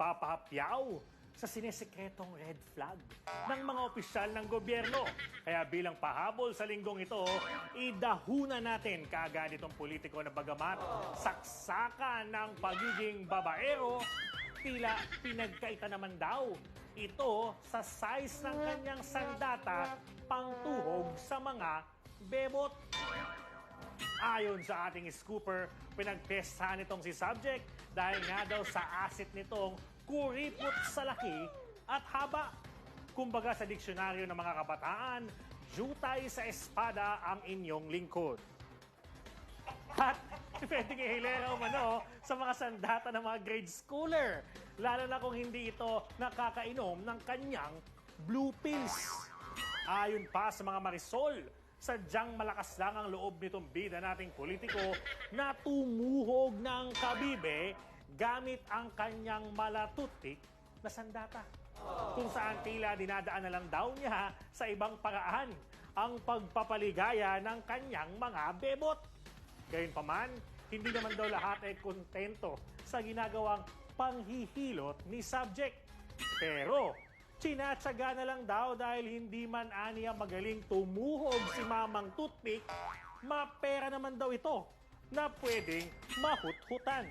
pagpapahapyaw sa sinesekretong red flag ng mga opisyal ng gobyerno. Kaya bilang pahabol sa linggong ito, idahuna natin kaagad itong politiko na bagamat saksakan ng pagiging babaero, tila pinagkaita naman daw ito sa size ng kanyang sandata pangtuhog sa mga bebot. Ayon sa ating scooper, pinagpestahan nitong si Subject dahil nga daw sa asset nitong kuripot sa laki at haba. Kumbaga sa diksyonaryo ng mga kabataan, jutay sa espada ang inyong lingkod. At pwedeng ihilera umano sa mga sandata ng mga grade schooler. Lalo na kung hindi ito nakakainom ng kanyang blue pills. Ayon pa sa mga marisol, sadyang malakas lang ang loob nitong bida nating politiko na tumuhog ng kabibe gamit ang kanyang malatutik na sandata. Kung saan tila dinadaan na lang daw niya sa ibang paraan ang pagpapaligaya ng kanyang mga bebot. Gayunpaman, hindi naman daw lahat ay kontento sa ginagawang panghihilot ni subject. Pero, Chinatsaga na lang daw dahil hindi man aniya magaling tumuhog si Mamang Toothpick, mapera naman daw ito na pwedeng mahut-hutan.